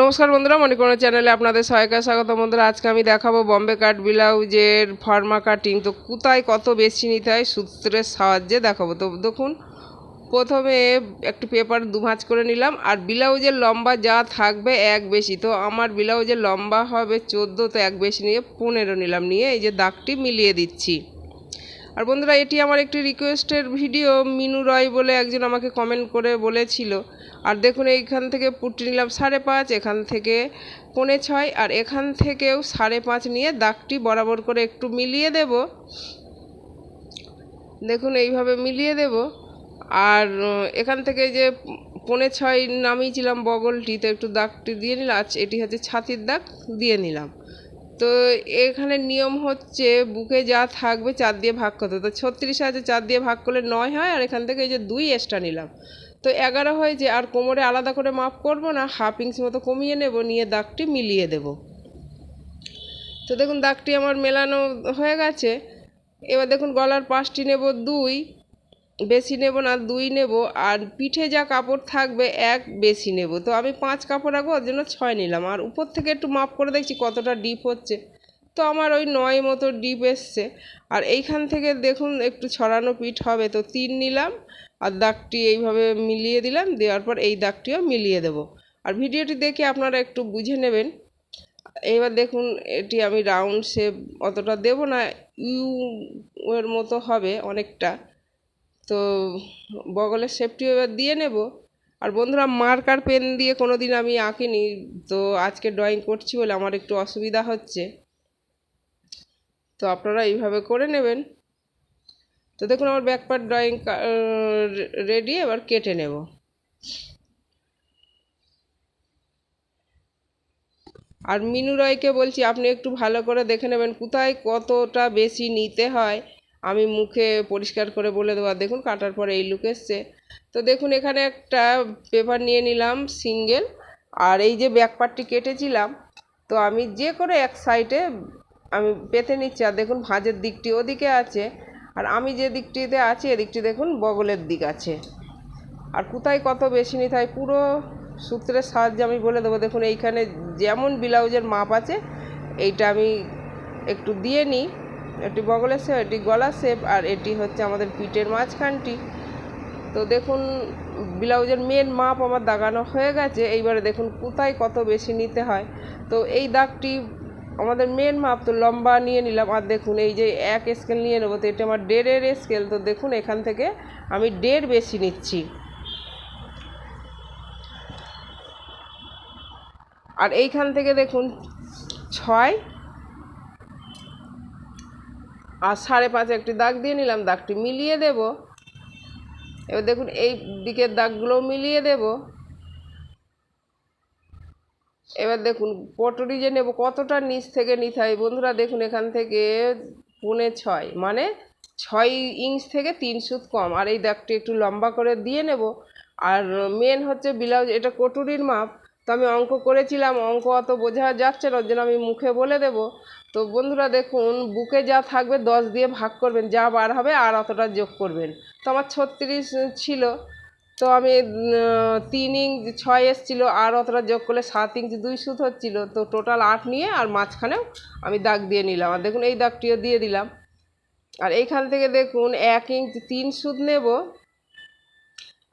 নমস্কার বন্ধুরা মণিকোণা চ্যানেলে আপনাদের সহায়িকা স্বাগত। বন্ধুরা, আজকে আমি দেখাবো বম্বে কাট ব্লাউজের ফার্মা কাটিং তো কোথায় কত বেশি নিতে হয়, সূত্রের সাহায্যে দেখাবো। তো দেখুন, প্রথমে একটু পেপার দু ভাঁজ করে নিলাম, আর ব্লাউজের লম্বা যা থাকবে এক বেশি। তো আমার ব্লাউজের লম্বা হবে চোদ্দ, তো এক বেশি নিয়ে পনেরো নিলাম। নিয়ে এই যে দাগটি মিলিয়ে দিচ্ছি। আর বন্ধুরা, এটি আমার একটি রিকোয়েস্টের ভিডিও মিনু রয় বলে একজন আমাকে কমেন্ট করে বলেছিল। আর দেখুন, এইখান থেকে পুটি নিলাম সাড়ে পাঁচ, এখান থেকে পৌনে ছয়, আর এখান থেকেও সাড়ে পাঁচ নিয়ে দাগটি বরাবর করে একটু মিলিয়ে দেব। দেখুন, এইভাবে মিলিয়ে দেব। আর এখান থেকে যে পৌনে ছয় নামিয়েছিলাম বগলটি তো একটু দাগটি দিয়ে নিলাম। আচ্ছা এটি হচ্ছে ছাতির দাগ, দিয়ে নিলাম। তো এখানে নিয়ম হচ্ছে বুকে যা থাকবে চার দিয়ে ভাগ করতে তো ছত্রিশ আছে, চার দিয়ে ভাগ করলে নয় হয়, আর এখান থেকে এই যে দুই এক্সট্রা নিলাম। তো এগারো হয়েছে আর কোমরে আলাদা করে মাপ করব না হাফ ইঞ্চি মতো কমিয়ে নেব, নিয়ে দাগটি মিলিয়ে দেব। তো দেখুন, দাগটি আমার মেলানো হয়ে গেছে। এবার দেখুন, গলার পাশটি নেব দুই। বেশি নেব না, দুই নেব। আর পিঠে যা কাপড় থাকবে, এক বেশি নেব। তো আমি পাঁচ কাপড় রাখব, ওর জন্য ছয় নিলাম। আর উপর থেকে একটু মাপ করে দেখছি কতটা ডিপ হচ্ছে। তো আমার ওই নয় মতো ডিপ এসছে। আর এইখান থেকে দেখুন, একটু ছড়ানো পিঠ হবে। তো তিন নিলাম, আর দাগটি এইভাবে মিলিয়ে দিলাম। দেওয়ার পর এই দাগটিও মিলিয়ে দেব। আর ভিডিওটি দেখে আপনারা একটু বুঝে নেবেন। এবার দেখুন, এটি আমি রাউন্ড শেপ অতটা দেব না। ইউ এর মতো হবে অনেকটা। তো বগলের শেপটিও এবার দিয়ে নেব। আর বন্ধুরা মার্কার পেন দিয়ে কোনো দিন আমি আঁকিনি, তো আজকে ড্রয়িং করছি বলে আমার একটু অসুবিধা হচ্ছে। তো আপনারা এইভাবে করে নেবেন। তো দেখুন, আমার ব্যাকপার ড্রয়িং রেডি এবার কেটে নেব। আর মিনু রয়কে বলছি, আপনি একটু ভালো করে দেখে নেবেন, কোথায় কতটা বেশি নিতে হয়? আমি মুখে পরিষ্কার করে বলে দেবো, আর দেখুন কাটার পরে এই লুক এসছে। তো দেখুন এখানে একটা পেপার নিয়ে নিলাম সিঙ্গেল আর এই যে ব্যাক পার্টটি কেটেছিলাম, তো আমি যে করে এক সাইডে আমি পেতে নিচ্ছি, আর দেখুন ভাঁজের দিকটি ওদিকে আছে। আর আমি যে দিকটিতে আছি এদিকটি দেখুন বগলের দিক আছে। আর কোথায় কত বেশি নিতে হয় পুরো সূত্রের সাহায্যে আমি বলে দেবো, দেখুন এইখানে যেমন ব্লাউজের মাপ আছে, এইটা আমি একটু দিয়ে নিই। এটি বগলের শেপ এটি গলার শেপ আর এটি হচ্ছে আমাদের পিঠের মাঝখানটি। তো দেখুন, ব্লাউজের মেন মাপ আমার দাগানো হয়ে গেছে। এইবারে দেখুন কোথায় কত বেশি নিতে হয়। তো এই দাগটি আমাদের মেন মাপ, তো লম্বা নিয়ে নিলাম। আর দেখুন, এই যে এক স্কেল নিয়ে নেব, তো এটা আমার দেড়ের স্কেল তো দেখুন, এখান থেকে আমি দেড় বেশি নিচ্ছি। আর এইখান থেকে দেখুন, ছয় আর সাড়ে পাঁচ একটি দাগ দিয়ে নিলাম, দাগটি মিলিয়ে দেব। এবার দেখুন, এই দিকের দাগগুলো মিলিয়ে দেব। এবার দেখুন, পটরি যে নেব, কতটা নিচ থেকে নিতে হয়? বন্ধুরা, দেখুন এখান থেকে পুনে ছয় মানে ছয় ইঞ্চ থেকে তিন সুত কম। আর এই দাগটি একটু লম্বা করে দিয়ে নেব। আর মেন হচ্ছে ব্লাউজ এটা কটুরির মাপ। তো আমি অঙ্ক করেছিলাম, অঙ্ক অত বোঝা যাচ্ছে না, ওর জন্য আমি মুখে বলে দেব। তো বন্ধুরা দেখুন, বুকে যা থাকবে দশ দিয়ে ভাগ করবেন, যা বার হবে আর অতটা যোগ করবেন। তো আমার ছত্রিশ ছিল, তো আমি তিন ইঞ্চ ছয় এসছিল, আর অতটা যোগ করলে সাত ইঞ্চ দুই সুত হচ্ছিল। তো টোটাল আট নিয়ে আর মাঝখানেও আমি দাগ দিয়ে নিলাম। আর দেখুন, এই দাগটিও দিয়ে দিলাম। আর এইখান থেকে দেখুন, এক ইঞ্চ তিন সুদ নেব,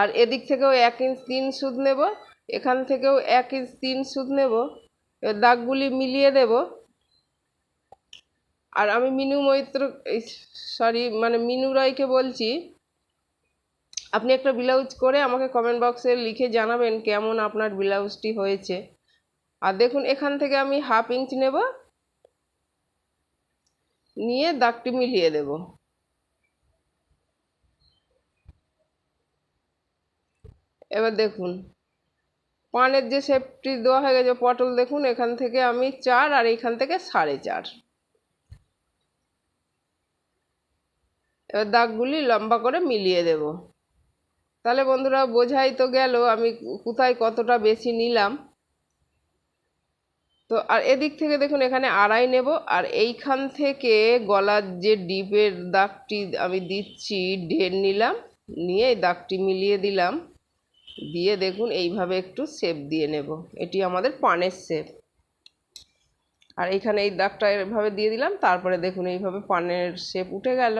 আর এদিক থেকেও এক ইঞ্চ তিন সুদ নেব এখান থেকেও এক ইঞ্চ তিন সুদ নেব, এবার দাগগুলি মিলিয়ে দেব। আর আমি মিনু মৈত্র সরি মানে মিনু রায়কে বলছি, আপনি একটা ব্লাউজ করে আমাকে কমেন্ট বক্সে লিখে জানাবেন কেমন আপনার ব্লাউজটি হয়েছে। আর দেখুন, এখান থেকে আমি হাফ ইঞ্চ নেব। নিয়ে দাগটি মিলিয়ে দেব। এবার দেখুন পানের যে শেপটি দেওয়া হয়ে গেছে, পটল দেখুন, এখান থেকে আমি চার আর এইখান থেকে সাড়ে চার। এবার দাগগুলি লম্বা করে মিলিয়ে দেব। তাহলে বন্ধুরা বোঝাই তো গেল, আমি কোথায় কতটা বেশি নিলাম। তো আর এদিক থেকে দেখুন, এখানে আড়াই নেব, আর এইখান থেকে গলার যে ডিপের দাগটি আমি দিচ্ছি ঢের নিলাম, নিয়ে দাগটি মিলিয়ে দিলাম। দিয়ে দেখুন, এইভাবে একটু শেপ দিয়ে নেব। এটি আমাদের পানের শেপ আর এইখানে এই দাগটা এভাবে দিয়ে দিলাম, তারপরে দেখুন, এইভাবে পানের শেপ উঠে গেল।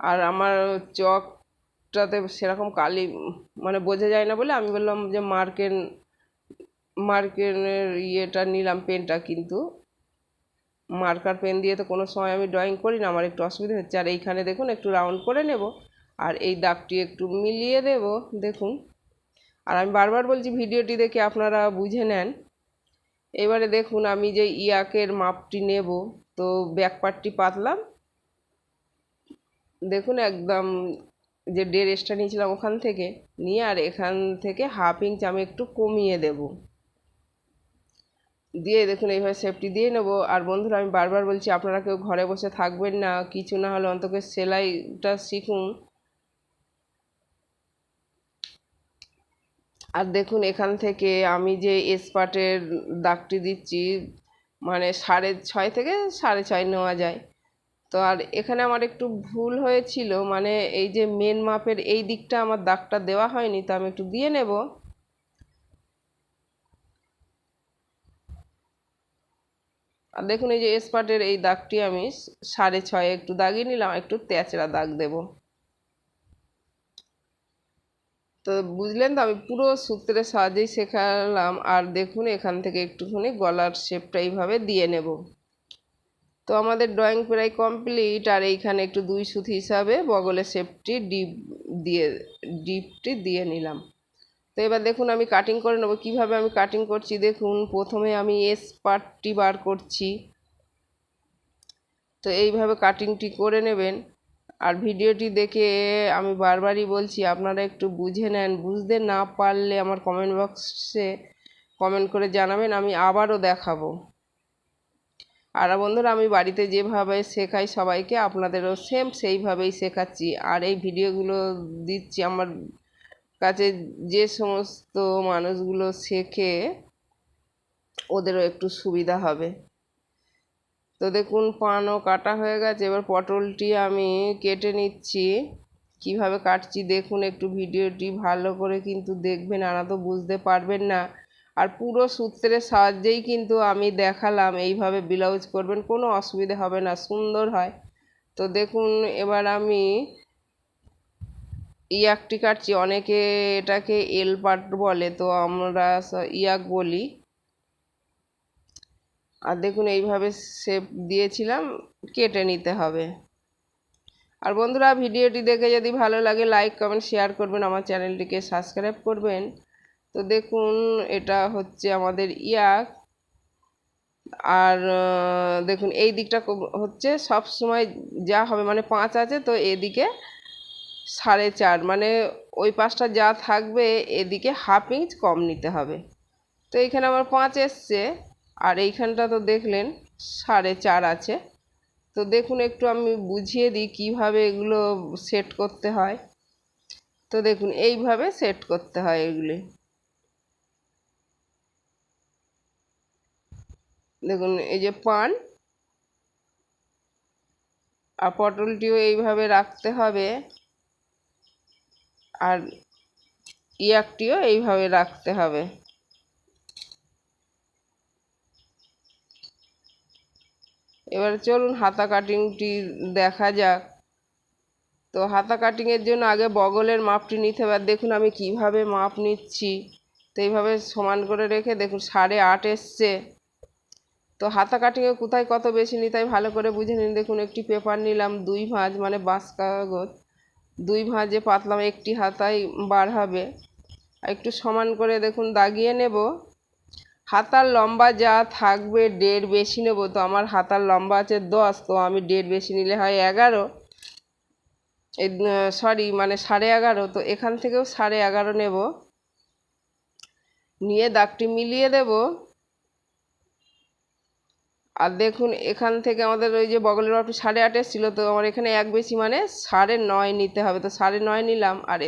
আর আমার চকটাতে সেরকম কালি মানে বোঝা যায় না বলে আমি বললাম যে মার্কেন, মার্কেনের ইয়েটা নিলাম পেনটা, কিন্তু মার্কার পেন দিয়ে তো কোনো সময় আমি ড্রয়িং করি না, আমার একটু অসুবিধা হচ্ছে। আর এইখানে দেখুন, একটু রাউন্ড করে নেব। আর এই দাগটি একটু মিলিয়ে দেব, দেখুন। আর আমি বারবার বলছি, ভিডিওটি দেখে আপনারা বুঝে নেন। এবারে দেখুন, আমি যে ইয়াকের মাপটি নেব, তো ব্যাক পার্টটি পাতলাম। দেখুন, একদম যে এক্সট্রা নিয়েছিলাম ওখান থেকে নিয়ে, আর এখান থেকে হাফ ইঞ্চ আমি একটু কমিয়ে দেব। দিয়ে দেখুন, এইভাবে সেফটি দিয়ে নেব। আর বন্ধুরা, আমি বারবার বলছি, আপনারা কেউ ঘরে বসে থাকবেন না, কিছু না হলে অন্তত সেলাইটা শিখুন। আর দেখুন, এখান থেকে আমি যে স্পাটের দাগটি দিচ্ছি মানে সাড়ে ছয় থেকে সাড়ে ছয় নেওয়া যায়। তো আর এখানে আমার একটু ভুল হয়েছিল মানে এই যে মেন মাপের এই দিকটা আমার দাগটা দেওয়া হয়নি, তো আমি একটু দিয়ে নেব। আর দেখুন, এই যে স্পাটের এই দাগটি আমি সাড়ে ছয় একটু দাগিয়ে নিলাম, একটু তেচড়া দাগ দেব। তো বুঝলেন তো, আমি পুরো সূত্রের সাহায্যেই শেখালাম। আর দেখুন, এখান থেকে একটুখানি গলার শেপটা এইভাবে দিয়ে নেব। তো আমাদের ড্রয়িং প্রায় কমপ্লিট আর এইখানে একটু দুই সুত হিসাবে বগলের শেপটি ডিপ দিয়ে ডিপটি দিয়ে নিলাম। তো এবার দেখুন, আমি কাটিং করে নেব। কীভাবে আমি কাটিং করছি? দেখুন, প্রথমে আমি এস পার্টটি বার করছি। তো এইভাবে কাটিংটি করে নেবেন। আর ভিডিওটি দেখে আমি বারবারই বলছি, আপনারা একটু বুঝে নেন। বুঝতে না পারলে আমার কমেন্ট বক্সে কমেন্ট করে জানাবেন, আমি আবারও দেখাবো। আর বন্ধুরা, আমি বাড়িতে যেভাবে শেখাই সবাইকে, আপনাদেরও সেম সেইভাবেই শেখাচ্ছি। আর এই ভিডিওগুলো দিচ্ছি আমার কাছে যে সমস্ত মানুষগুলো শেখে, ওদেরও একটু সুবিধা হবে। তো দেখুন পানও কাটা হয়ে গেছে। এবার পটলটি আমি কেটে নিচ্ছি। কীভাবে কাটছি দেখুন, একটু ভিডিওটি ভালো করে কিন্তু দেখবেন, আনা তো বুঝতে পারবেন না। আর পুরো সূত্রের সাহায্যেই কিন্তু আমি দেখালাম, এইভাবে ব্লাউজ করবেন, কোনো অসুবিধে হবে না, সুন্দর হয়। তো দেখুন, এবার আমি ইয়াকটি কাটছি, অনেকে এটাকে এল পাট বলে, তো আমরা ইয়াক বলি। আর দেখুন, এইভাবে শেপ দিয়েছিলাম, কেটে নিতে হবে। আর বন্ধুরা, ভিডিওটি দেখে যদি ভালো লাগে লাইক কমেন্ট শেয়ার করবেন, আমার চ্যানেলটিকে সাবস্ক্রাইব করবেন। তো দেখুন, এটা হচ্ছে আমাদের ইয়াক। আর দেখুন, এই দিকটা হচ্ছে, সব সময় যা হবে মানে পাঁচ আছে, তো এদিকে সাড়ে চার মানে ওই পাঁচটা যা থাকবে, এদিকে হাফ ইঞ্চ কম নিতে হবে। তো এখানে আমার পাঁচ এসছে। আর এইখানটা তো দেখলেন সাড়ে চার আছে। তো দেখুন, একটু আমি বুঝিয়ে দিই কীভাবে এগুলো সেট করতে হয়। তো দেখুন, এইভাবে সেট করতে হয় এগুলি। দেখুন, এই যে পান। আর পটলটিও এইভাবে রাখতে হবে। আর ইয়াকটিও এইভাবে রাখতে হবে। এবার চলুন হাতা কাটিংটি দেখা যাক। তো হাতা কাটিংয়ের জন্য আগে বগলের মাপটি নিতে হবে। দেখুন আমি কীভাবে মাপ নিচ্ছি। তো এইভাবে সমান করে রেখে দেখুন, সাড়ে আট এসছে। তো হাতা কাটিংয়ে কোথায় কত বেশি নিতে হয় ভালো করে বুঝে নিন। দেখুন, একটি পেপার নিলাম, দুই ভাঁজ মানে বাঁশ কাগজ। দুই ভাঁজে পাতলাম, একটি হাতায় বার হবে। একটু সমান করে দেখুন, দাগিয়ে নেব। হাতার লম্বা যা থাকবে দেড় বেশি নেব, তো আমার হাতার লম্বা আছে দশ, তো আমি দেড় বেশি নিলে হয় এগারো। সরি মানে সাড়ে এগারো, তো এখান থেকেও সাড়ে এগারো নেব। নিয়ে দাগটি মিলিয়ে দেব। আর দেখুন, এখান থেকে আমাদের ওই যে বগলের মাপটি সাড়ে আট ছিল, তো আমার এখানে এক বেশি মানে সাড়ে নয় নিতে হবে, তো সাড়ে নয় নিলাম, আর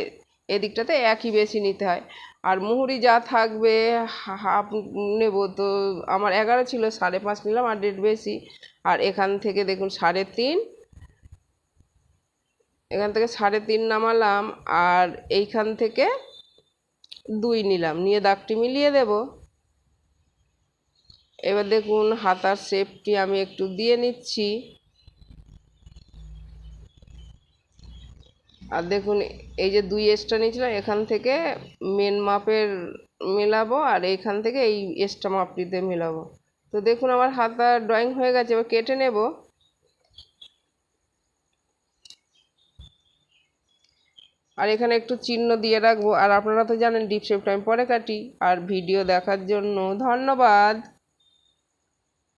এদিকটাতে একই বেশি নিতে হয়। আর মুহুরি যা থাকবে হাফ নেব তো, আমার এগারো ছিল, সাড়ে পাঁচ নিলাম, আর ডেট বেশি। আর এখান থেকে দেখুন, সাড়ে তিন। এখান থেকে সাড়ে তিন নামালাম, আর এইখান থেকে দুই নিলাম। নিয়ে দাগটি মিলিয়ে দেব। এবার দেখুন, হাতার শেপটি আমি একটু দিয়ে নিচ্ছি। আর দেখুন, এই যে দুই এক্সট্রা নিয়েছিলাম, এখান থেকে মেন মাপের মেলাবো আর এখান থেকে এই এক্সট্রা মাপটিতে মেলাবো। তো দেখুন, আমার হাতা ড্রয়িং হয়ে গেছে, এবার কেটে নেব। আর এখানে একটু চিহ্ন দিয়ে রাখব। আর আপনারা তো জানেন ডিপ শেপটা আমি পরে কাটি। আর ভিডিও দেখার জন্য ধন্যবাদ।